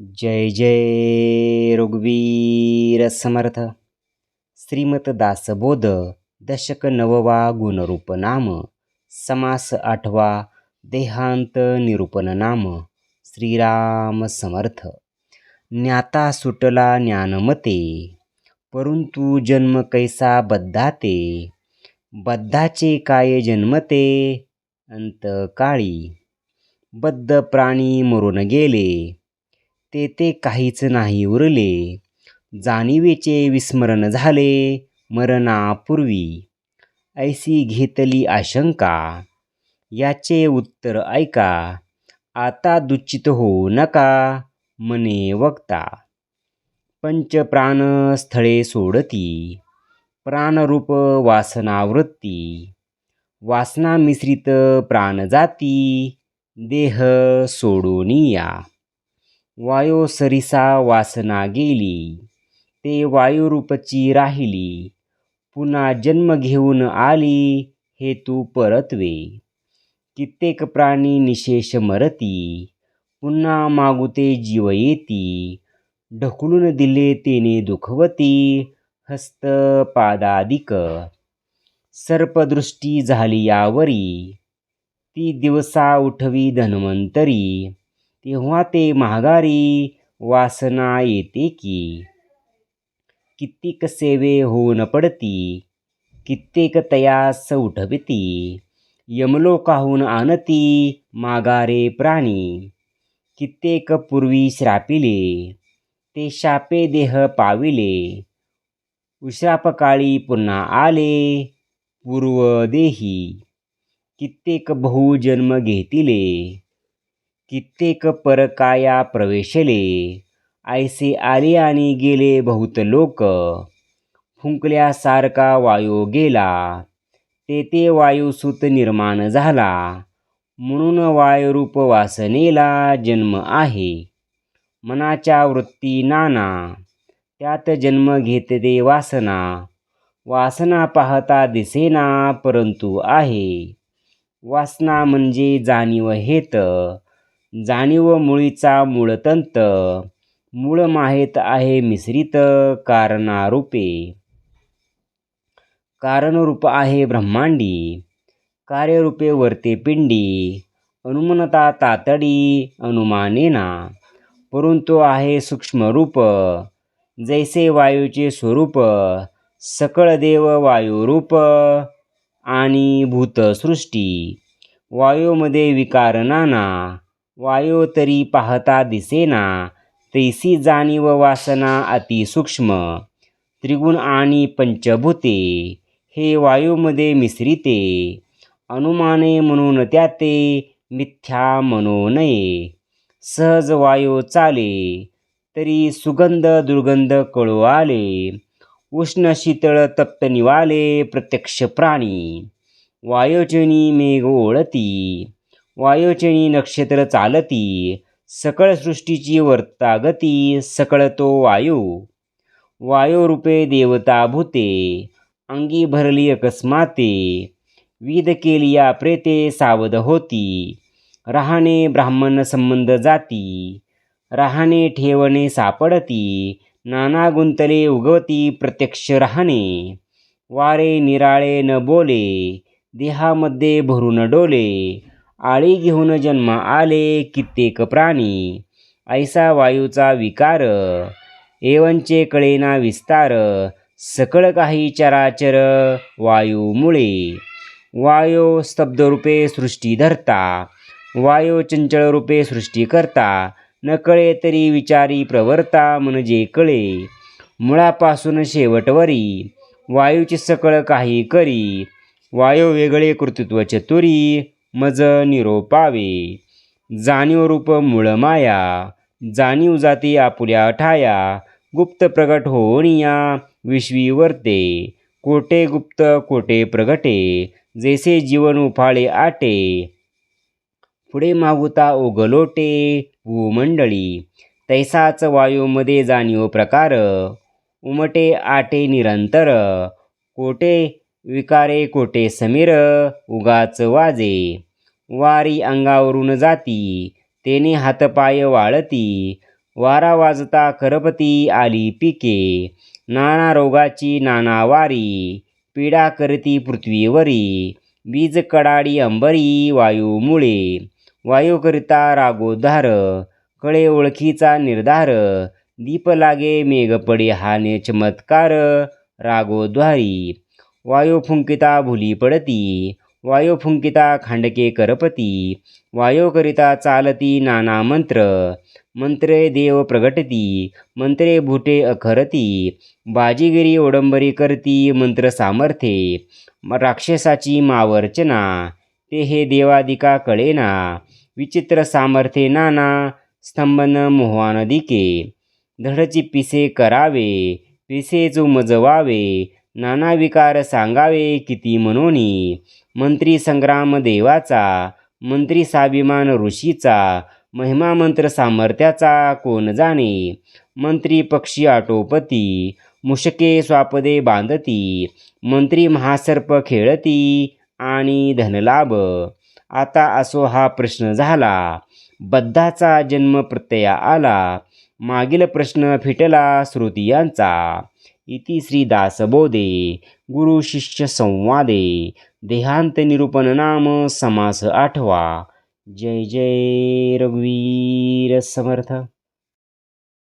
जय जय रघुवीर समर्थ। श्रीमत दासबोध दशक नववा गुणरूप नाम। समास आठवा देहांत निरूपण नाम। श्रीराम समर्थ। ज्ञाता सुटला ज्ञानमते परंतु जन्म कैसा बद्धाते? बद्धाचे काय जन्मते? अंतकाळी। बद्ध प्राणी मरून गेले ते ते काहीच नाही उरले. जाणीवेचे विस्मरण झाले मरणापूर्वी. ऐसी घेतली आशंका. याचे उत्तर ऐका. आता दुचित होऊ नका मने वक्ता. पंचप्राण स्थळे सोडती. प्राणरूप वासनावृत्ती. वासना मिश्रित प्राण जाती. देह सोडूनिया वायो सरिसा वासना गेली. ते वायुरूपची राहिली. पुन्हा जन्म घेऊन आली हे तू परतवे. कित्येक प्राणी निशेष मरती. पुन्हा मागुते जीव येती. ढकलून दिले तेने दुखवती. हस्त पादादिक. सर्पदृष्टी झाली यावरी. ती दिवसा उठवी धन्वंतरी. तेव्हा ते महागारी वासना येते की. कित्येक सेवे होऊन पडती कित्येक तयास उठविती यमलोकाहून आणती माघारे प्राणी कित्येक पूर्वी श्रापिले ते शापे देह पाविले. उशापकाळी पुन्हा आले पूर्वदेही. कित्येक बहुजन्म घेतिले कित्येक परकाया प्रवेशले. ऐसे आले आणि गेले बहुत लोक. फुंकल्यासारखा वायू गेला. तेथे वायुसूत निर्माण झाला. म्हणून वायुरूप वासनेला जन्म आहे. मनाच्या वृत्ती नाना. त्यात जन्म घेते वासना. वासना पाहता दिसेना परंतु आहे. वासना म्हणजे जाणीव हेत. जाणीव मुळीचा मूळतंत. मूळ माहीत आहे मिश्रित कारणारूपे. कारणरूप आहे ब्रह्मांडी. कार्यरूपे वर्ते पिंडी. अनुमनता तातडी अनुमानेना. परंतु आहे सूक्ष्मरूप. जैसे वायूचे स्वरूप सकळ देव वायुरूप आणि भूतसृष्टी. वायूमध्ये विकार नाना वायू तरी पाहता दिसेना तैसी जाणीव वासना अतिसूक्ष्म त्रिगुण आणि पंचभूते हे वायूमध्ये मिश्रिते. अनुमाने म्हणून त्याते मिथ्या म्हणू नये सहज वायू चाले तरी सुगंध दुर्गंध कळू आले उष्ण शीतळ तप्त निवाले प्रत्यक्ष प्राणी. वायोचनी मेघ ओळती. वायोचनी नक्षत्र चालती सकळ सृष्टीची वर्तागती सकळ तो वायू. वायोरूपे देवता भूते अंगी भरली अकस्माते. विध केली या प्रेते सावध होती. राहणे ब्राह्मण संबंध जाती. राहणे ठेवणे सापडती नाना गुंतले उगवती प्रत्यक्ष राहणे. वारे निराळे न बोले देहामध्ये भरून डोले. आळी घेऊन जन्म आले कित्येक प्राणी. ऐसा वायूचा विकार एवंचे कळेना विस्तार सकळ काही चराचर वायूमुळे. वायो स्तब्धरूपे सृष्टी धरता वायो चंचळरूपे सृष्टी करता न कळे तरी विचारी प्रवर्ता म्हणजे कळे. मुळापासून शेवटवरी वायूची सकळ काही करी वायू वेगळे कृतित्व चतुरी मज निरोपावे. जाणीव रूप मूळ माया जाणीव जाती आपुल्या ठाया गुप्त प्रगट होणिया विश्वी वर्ते. कोटे गुप्त कोटे प्रगटे जैसे जीवन उफाळे आटे. पुढे मागुता ओगलोटे भूमंडळी तैसाच वायूमध्ये जाणीव प्रकार. उमटे आटे निरंतर कोटे विकारे कोटे समीर उगाच वाजे. वारी अंगावरून जाती तेने हातपाय वाळती. वारा वाजता करपती आली पिके नाना रोगाची नाना वारी. पीडा करती पृथ्वीवरी बीज कडाडी अंबरी वायूमुळे. वायूकरिता रागोद्धार कळे ओळखीचा निर्धार. दीप लागे मेघ पडे हाने चमत्कार रागोद्वारी वायू फुंकिता भुली पडती वायू फुंकिता खांडके करपती वायोकरिता चालती नाना मंत्र मंत्रे देव प्रगटती मंत्रे भुटे अखरती बाजीगिरी ओडंबरी करती मंत्र सामर्थ्ये राक्षसाची मावर्चना ते हे देवादिका कळेना विचित्र सामर्थ्ये नाना स्तंभन मोहान दिके धडची पिसे करावे पिसे जो मजवावे नाना विकार सांगावे किती मनोनी मंत्री संग्राम देवाचा मंत्री साभिमान ऋषीचा महिमा मंत्र सामर्थ्याचा कोण जाणे? मंत्री पक्षी आटोपती मुशके स्वापदे बांधती मंत्री महासर्प खेळती आणि धनलाभ. आता असो हा प्रश्न झाला बद्धाचा जन्म प्रत्यया आला मागील प्रश्न फिटला श्रुतियांचा. इति श्री दासबोधे गुरु संवादे देहांत निरूपण नाम समास आठवा। जय जय रघुवीर समर्थ।